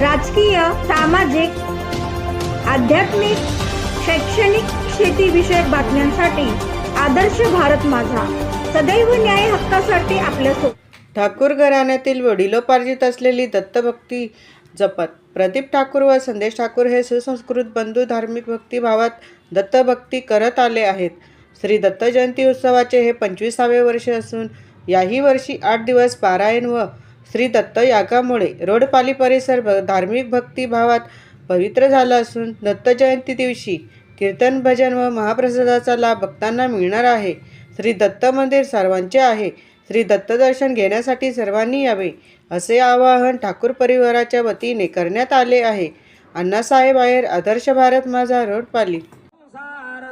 राजकीय सामाजिक आध्यात्मिक शैक्षणिक शेतीविषयक बातम्यांसाठी आदर्श भारत माझा. सदैव न्याय हक्कासाठी आपल्यासोबत ठाकूर घराण्यातील वडिलोपार्जित असलेली दत्तभक्ती जपत. प्रदीप ठाकूर व संदेश ठाकूर हे सुसंस्कृत बंधू धार्मिक भक्तिभावात दत्तभक्ती करत आले आहेत. श्री दत्त जयंती उत्सवाचे हे पंचवीसावे वर्ष असून याही वर्षी आठ दिवस पारायण व श्री दत्त यागामुळे रोडपाली परिसर धार्मिक भक्तिभावात पवित्र झाला असून दत्त जयंती दिवशी कीर्तन भजन व महाप्रसादाचा लाभ भक्तांना मिळणार आहे. श्री दत्त मंदिर सर्वांचे आहे. श्री दत्त दर्शन घेण्यासाठी सर्वांनी यावे असे आवाहन ठाकूर परिवाराच्या वतीने करण्यात आले आहे. अण्णासाहेब आयर आदर्श भारत माझा रोडपाली.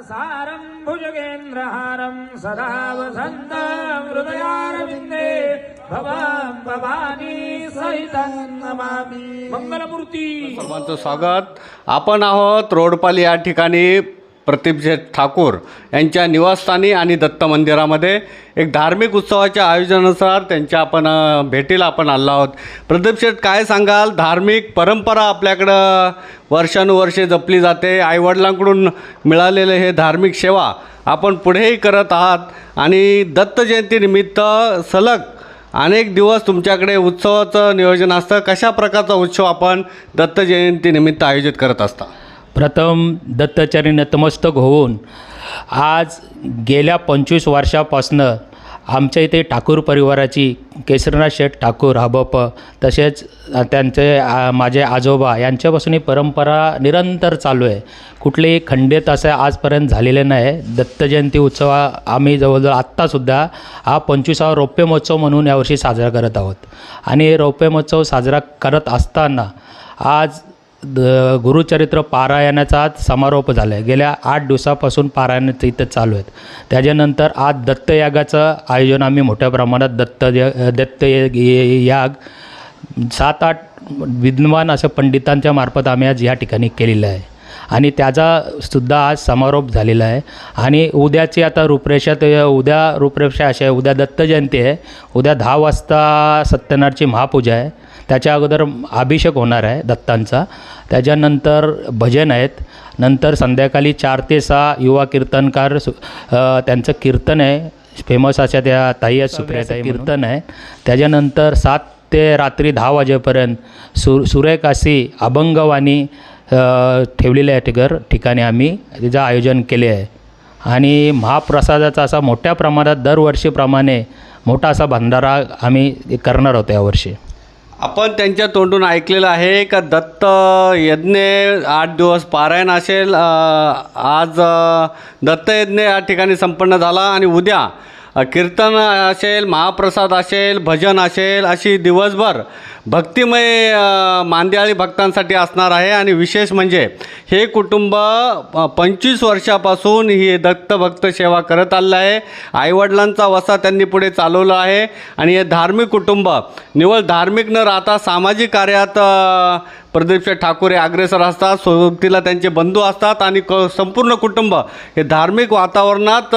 सारं भुजगेन्द्रहारं सदा वसन्तं हृदयारविन्दे भवां भवानी सहितं नमामि। मंगलमूर्ती। सर्वांचं स्वागत. आपण आहोत रोडपाली या ठिकाणी प्रदीपशेठ ठाकूर यांच्या निवासस्थानी आणि दत्त मंदिरामध्ये. एक धार्मिक उत्सवाच्या आयोजनानुसार त्यांच्या आपण भेटीला आपण आलो आहोत. प्रदीपशेठ काय सांगाल? धार्मिक परंपरा आपल्याकडं वर्षानुवर्षे जपली जाते. आईवडिलांकडून मिळालेले हे धार्मिक सेवा आपण पुढेही करत आहात. आणि दत्त जयंतीनिमित्त सलग अनेक दिवस तुमच्याकडे उत्सवाचं नियोजन असतं. कशा प्रकारचा उत्सव आपण दत्त जयंतीनिमित्त आयोजित करत असता? प्रथम दत्तचरणी नतमस्तक होऊन आज गेल्या पंचवीस वर्षापासनं आमच्या इथे ठाकूर परिवाराची केसरनाथ शेठ ठाकूर हबप तसेच त्यांचे माझे आजोबा यांच्यापासून ही परंपरा निरंतर चालू आहे. कुठलेही खंडित असं आजपर्यंत झालेले नाही. दत्तजयंती उत्सव आम्ही जवळजवळ आत्तासुद्धा हा पंचवीसावा रौप्य महोत्सव म्हणून यावर्षी साजरा करत आहोत. आणि रौप्य महोत्सव साजरा करत असताना आज द गुरुचरित्र पारायणाचा आज समारोप झाला आहे गेल्या आठ दिवसापासून पारायणाचं इथं चालू आहेत. त्याच्यानंतर आज दत्तयागाचं आयोजन आम्ही मोठ्या प्रमाणात दत्त दत्त याग सात आठ विद्वान असं पंडितांच्या मार्फत आम्ही आज या ठिकाणी केलेलं आहे. आणि त्याचा सुद्धा आज समारोप झालेला आहे. आणि उद्याची आता रूपरेषा ते उद्या रूपरेषा अशी आहे उद्या दत्त जयंती आहे. उद्या दहा वाजता सत्यनारायणची महापूजा आहे. त्याच्या अगोदर अभिषेक होणार आहे दत्तांचा. त्याच्यानंतर भजन आहेत. नंतर संध्याकाळी चार ते सहा युवा कीर्तनकार सु त्यांचं कीर्तन आहे. फेमस अशा त्या ताई आहेत सुप्रियाताई कीर्तन आहे. त्याच्यानंतर सात ते रात्री दहा वाजेपर्यंत सु सुरेखासी अभंगवाणी ठेवलेले आहे ठिकर ठिकाणी आम्ही तिचं आयोजन केले आहे. आणि महाप्रसादाचा असा मोठ्या प्रमाणात दरवर्षीप्रमाणे मोठा असा भंडारा आम्ही करणार आहोत यावर्षी. आपण त्यांच्या तोंडून ऐकलेलं आहे का दत्त यज्ञ आठ दिवस पारायण असेल आज दत्त यज्ञ या ठिकाणी संपन्न झाला आणि उद्या कीर्तन असेल महाप्रसाद असेल भजन असेल अशी दिवसभर भक्तिमय मांदियाळी भक्तांसाठी असणार आहे. आणि विशेष म्हणजे हे कुटुंब पंचवीस वर्षापासून ही दत्तभक्त सेवा करत आलं आहे. आईवडिलांचा वसा त्यांनी पुढे चालवला आहे. आणि हे धार्मिक कुटुंब निवळ धार्मिक न राहता सामाजिक कार्यात अ, ठाकूर हे अग्रेसर असतात सोबतीला त्यांचे बंधू असतात आणि क संपूर्ण कुटुंब हे धार्मिक वातावरणात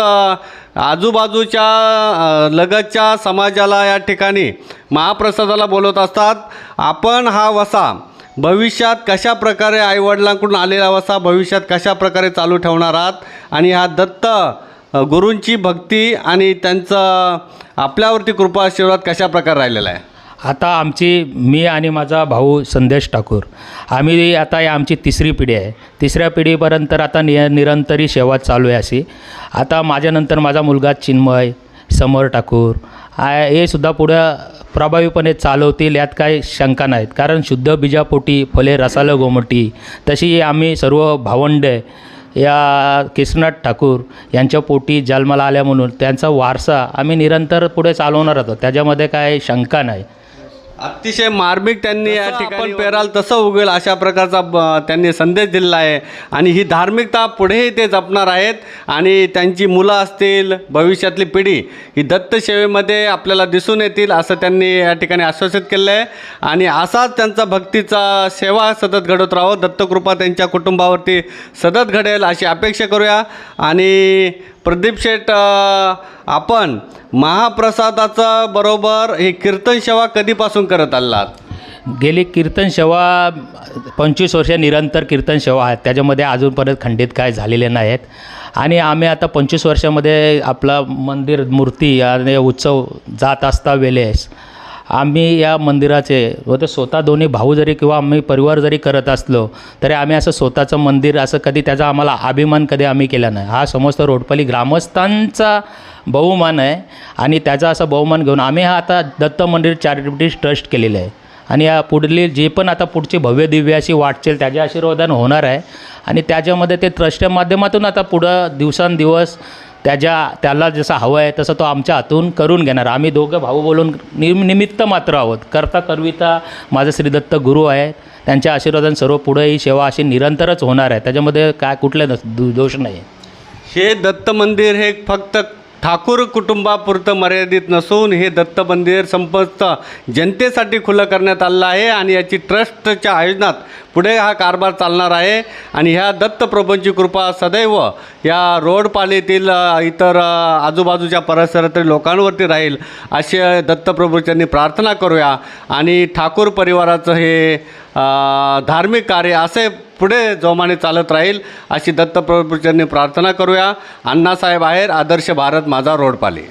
आजूबाजूच्या लगतच्या समाजाला या ठिकाणी महाप्रसादाला बोलवत असतात. आपण हा वसा भविष्यात कशा प्रकारे आईवडिलांकडून आलेला वसा भविष्यात कशा प्रकारे चालू ठेवणार आहात? आणि हा दत्त गुरूंची भक्ती आणि त्यांचं आपल्यावरती कृपा आशीर्वाद कशा प्रकारे राहिलेला आहे? आता आमची मी आणि माझा भाऊ संदेश ठाकूर. आम्ही आता आमची तिसरी पिढी आहे. तिसऱ्या पिढीपर्यंत तर आता नि निरंतरी सेवा चालू आहे अशी. आता माझ्यानंतर माझा मुलगा चिन्मय समर ठाकूर. हे सुद्धा पुढं प्रभावीपणे चालवतील यात काही शंका नाहीत. कारण शुद्ध बीजापोटी फले रसाल गोमटी तशी आम्ही सर्व भावंडे या केशनाथ ठाकूर यांच्या पोटी जन्माला आल्या म्हणून त्यांचा वारसा आम्ही निरंतर पुढे चालवणार आहोत. त्याच्यामध्ये काय शंका नाही. अतिशय मार्मिक त्यांनी या ठिकाणी पेराल तसं उगेल अशा प्रकारचा ब- त्यांनी संदेश दिलेला आहे. आणि ही धार्मिकता पुढेही ते जपणार आहेत. आणि त्यांची मुलं असतील भविष्यातली पिढी ही दत्त सेवेमध्ये आपल्याला दिसून येतील असं त्यांनी या ठिकाणी आश्वासित केलं आहे आणि असाच त्यांचा भक्तीचा सेवा सतत घडत राहो. दत्तकृपा त्यांच्या कुटुंबावरती सतत घडेल अशी अपेक्षा करूया. आणि प्रदीप शेठ आपण महाप्रसादाचं बरोबर हे कीर्तन सेवा कधीपासून करत आलात? गेली कीर्तन सेवा पंचवीस वर्ष निरंतर कीर्तन सेवा आहेत. त्याच्यामध्ये अजूनपर्यंत खंडित काय झालेले नाहीत. आणि आम्ही आता पंचवीस वर्षामध्ये आपला मंदिर मूर्ती आणि उत्सव जात असता वेळेस आम्ही या मंदिराचे व ते स्वतः दोन्ही भाऊ जरी किंवा आम्ही परिवार जरी करत असलो तरी आम्ही असं स्वतःचं मंदिर असं कधी त्याचा आम्हाला अभिमान कधी आम्ही केला नाही. हा समस्त रोडपली ग्रामस्थांचा बहुमान आहे आणि त्याचा असा बहुमान घेऊन आम्ही हा आता दत्त मंदिर चॅरिटेबल ट्रस्ट केलेलं आहे. आणि या पुढली जे पण आता पुढची भव्य दिव्य अशी वाटचेल त्याच्या आशीर्वादानं होणार आहे. आणि त्याच्यामध्ये ते ट्रस्टच्या माध्यमातून आता पुढं दिवसांदिवस त्याच्या त्याला जसं हवं आहे तसं तो आमच्या हातून करून घेणार. आम्ही दोघं भाऊ बोलून निम निमित्त मात्र आहोत. करता करविता माझं श्रीदत्त गुरु आहे त्यांच्या आशीर्वादाने सर्व पुढे ही सेवा अशी निरंतरच होणार आहे. त्याच्यामध्ये काय कुठले दोष नाही हे दत्त मंदिर हे फक्त ठाकूर कुटुंबापुरतं मर्यादित नसून हे दत्त मंदिर संपस्त जनतेसाठी खुलं करण्यात आलं आहे आणि याची ट्रस्टच्या आयोजनात पुढे हा कारभार चालणार आहे. आणि ह्या दत्तप्रभूंची कृपा सदैव या रोडपालीतील इतर आजूबाजूच्या परिसरातील लोकांवरती राहील असे दत्तप्रभूच्यांनी प्रार्थना करूया. आणि ठाकूर परिवाराचं हे धार्मिक कार्य असे पुढे जोमाने चालत राहील अशी दत्तप्रभूच्यांनी प्रार्थना करूया. अण्णासाहेब आहेर आदर्श भारत माझा रोडपाली.